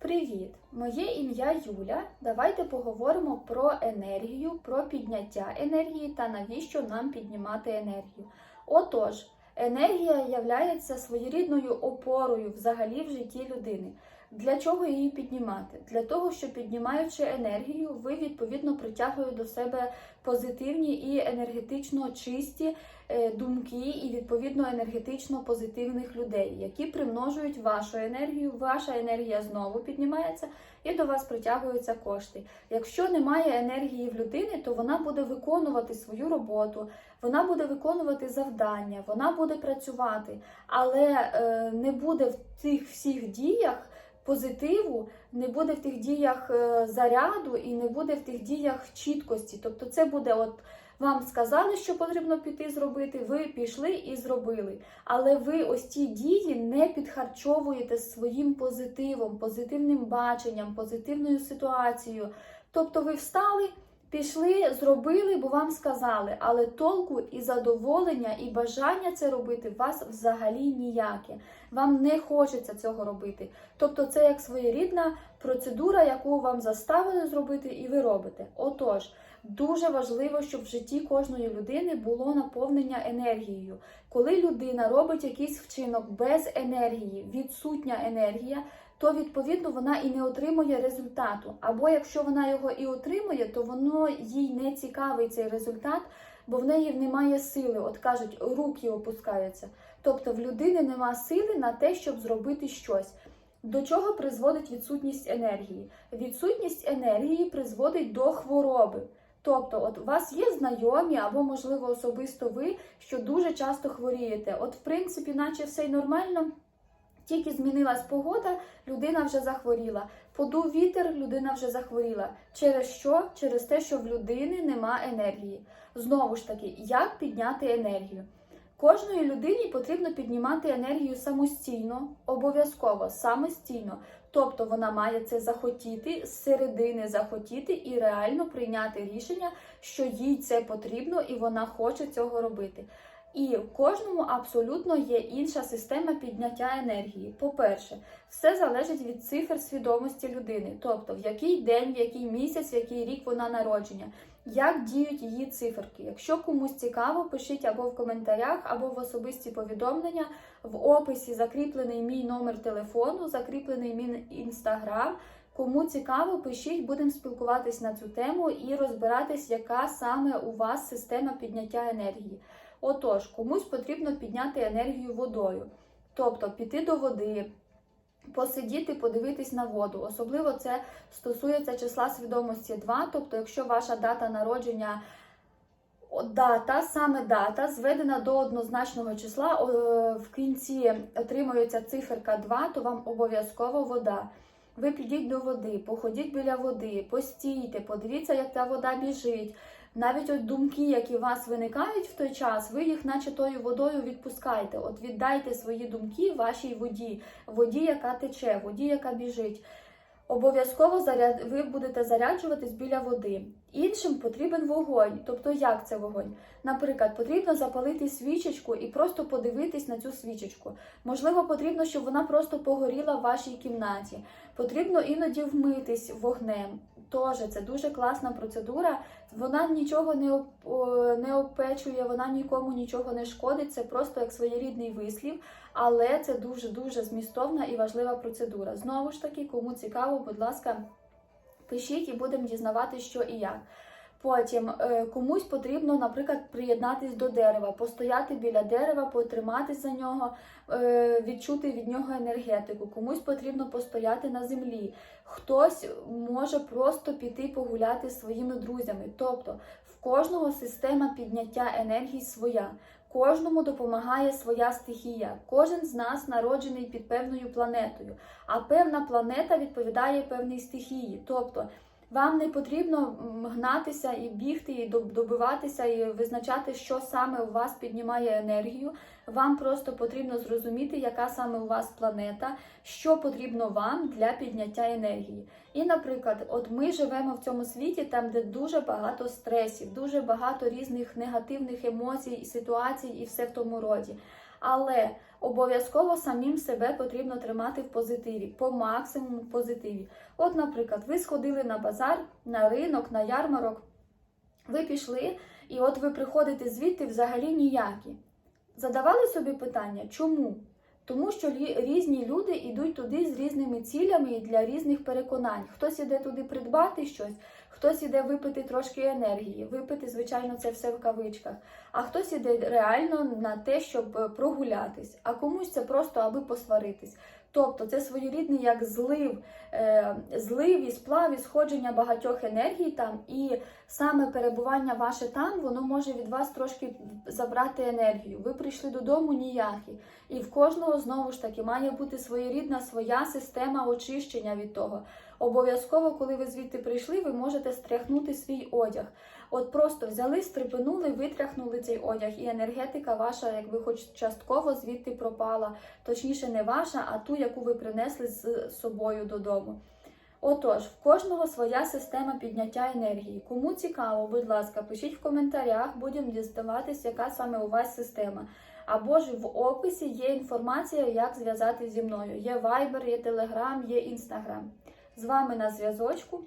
Привіт! Моє ім'я Юля. Давайте поговоримо про енергію, про підняття енергії та навіщо нам піднімати енергію. Отож, енергія є своєрідною опорою взагалі в житті людини. Для чого її піднімати? Для того, що піднімаючи енергію, ви відповідно притягуєте до себе позитивні і енергетично чисті е, думки, і відповідно енергетично позитивних людей, які примножують вашу енергію. Ваша енергія знову піднімається і до вас притягуються кошти. Якщо немає енергії в людини, то вона буде виконувати свою роботу, вона буде виконувати завдання, вона буде працювати, але е, не буде в цих всіх діях позитиву, не буде в тих діях е, заряду і не буде в тих діях чіткості. Тобто, це буде от. Вам сказали, що потрібно піти зробити, ви пішли і зробили. Але ви ось ці дії не підхарчовуєте своїм позитивом, позитивним баченням, позитивною ситуацією. Тобто ви встали, пішли, зробили, бо вам сказали, але толку і задоволення, і бажання це робити у вас взагалі ніяке. Вам не хочеться цього робити. Тобто, це як своєрідна процедура, яку вам заставили зробити, і ви робите. Отож. Дуже важливо, щоб в житті кожної людини було наповнення енергією. Коли людина робить якийсь вчинок без енергії, відсутня енергія, то відповідно вона і не отримує результату. Або якщо вона його і отримує, то воно їй не цікавий цей результат, бо в неї немає сили. От кажуть, руки опускаються. Тобто в людини нема сили на те, щоб зробити щось. До чого призводить відсутність енергії? Відсутність енергії призводить до хвороби. Тобто, от у вас є знайомі або, можливо, особисто ви, що дуже часто хворієте. От, в принципі, наче все й нормально, тільки змінилась погода, людина вже захворіла. Подув вітер, людина вже захворіла. Через що? Через те, що в людини нема енергії. Знову ж таки, як підняти енергію? Кожної людині потрібно піднімати енергію самостійно, обов'язково самостійно. Тобто вона має це захотіти з середини захотіти і реально прийняти рішення, що їй це потрібно, і вона хоче цього робити. І в кожному абсолютно є інша система підняття енергії. По-перше, все залежить від цифр свідомості людини, тобто в який день, в який місяць, в який рік вона народження, як діють її циферки. Якщо комусь цікаво, пишіть або в коментарях, або в особисті повідомлення. В описі закріплений мій номер телефону, закріплений мій інстаграм. Кому цікаво, пишіть, будемо спілкуватись на цю тему і розбиратись, яка саме у вас система підняття енергії. Отож, комусь потрібно підняти енергію водою, тобто піти до води, посидіти, подивитись на воду. Особливо це стосується числа свідомості 2, тобто, якщо ваша дата народження. Дата, саме дата, зведена до однозначного числа, в кінці отримується циферка 2, то вам обов'язково вода. Ви підіть до води, походіть біля води, постійте, подивіться, як та вода біжить. Навіть от думки, які у вас виникають в той час, ви їх, наче тою водою, відпускайте. От віддайте свої думки вашій воді, воді, яка тече, воді, яка біжить. Обов'язково заряд... ви будете заряджуватись біля води. Іншим потрібен вогонь. Тобто, як це вогонь? Наприклад, потрібно запалити свічечку і просто подивитись на цю свічечку. Можливо, потрібно, щоб вона просто погоріла в вашій кімнаті. Потрібно іноді вмитись вогнем. Тож це дуже класна процедура. Вона нічого не оп... не опечує, вона нікому нічого не шкодить. Це просто як своєрідний вислів, але це дуже дуже змістовна і важлива процедура. Знову ж таки, кому цікаво, будь ласка, пишіть і будемо дізнавати, що і як. Потім е, комусь потрібно, наприклад, приєднатись до дерева, постояти біля дерева, потриматись за нього, е, відчути від нього енергетику. Комусь потрібно постояти на землі. Хтось може просто піти погуляти своїми друзями. Тобто в кожного система підняття енергії своя. Кожному допомагає своя стихія. Кожен з нас народжений під певною планетою, а певна планета відповідає певній стихії. Тобто вам не потрібно гнатися і бігти, і добиватися, і визначати, що саме у вас піднімає енергію. Вам просто потрібно зрозуміти, яка саме у вас планета, що потрібно вам для підняття енергії. І, наприклад, от ми живемо в цьому світі, там, де дуже багато стресів, дуже багато різних негативних емоцій, і ситуацій і все в тому роді. Але обов'язково самим себе потрібно тримати в позитиві, по максимуму в позитиві. От, наприклад, ви сходили на базар, на ринок, на ярмарок, ви пішли, і от ви приходите звідти взагалі ніякі. Задавали собі питання, чому? Тому що різні люди йдуть туди з різними цілями і для різних переконань. Хтось іде туди придбати щось, хтось іде випити трошки енергії. Випити, звичайно, це все в кавичках. А хтось іде реально на те, щоб е, прогулятись, а комусь це просто аби посваритись. Тобто це своєрідний як злив, е, злив і сплав і сходження багатьох енергій там, і саме перебування ваше там, воно може від вас трошки забрати енергію. Ви прийшли додому ніякі. І в кожного знову ж таки має бути своєрідна своя система очищення від того. Обов'язково, коли ви звідти прийшли, ви можете стряхнути свій одяг. От просто взяли, стрипинули, витряхнули цей одяг, і енергетика ваша, якби хоч частково звідти пропала. Точніше, не ваша, а ту, яку ви принесли з собою додому. Отож, в кожного своя система підняття енергії. Кому цікаво, будь ласка, пишіть в коментарях, будемо діставатися, яка саме у вас система. Або ж в описі є інформація, як зв'язати зі мною. Є Viber, є Telegram, є Instagram. З вами на зв'язочку.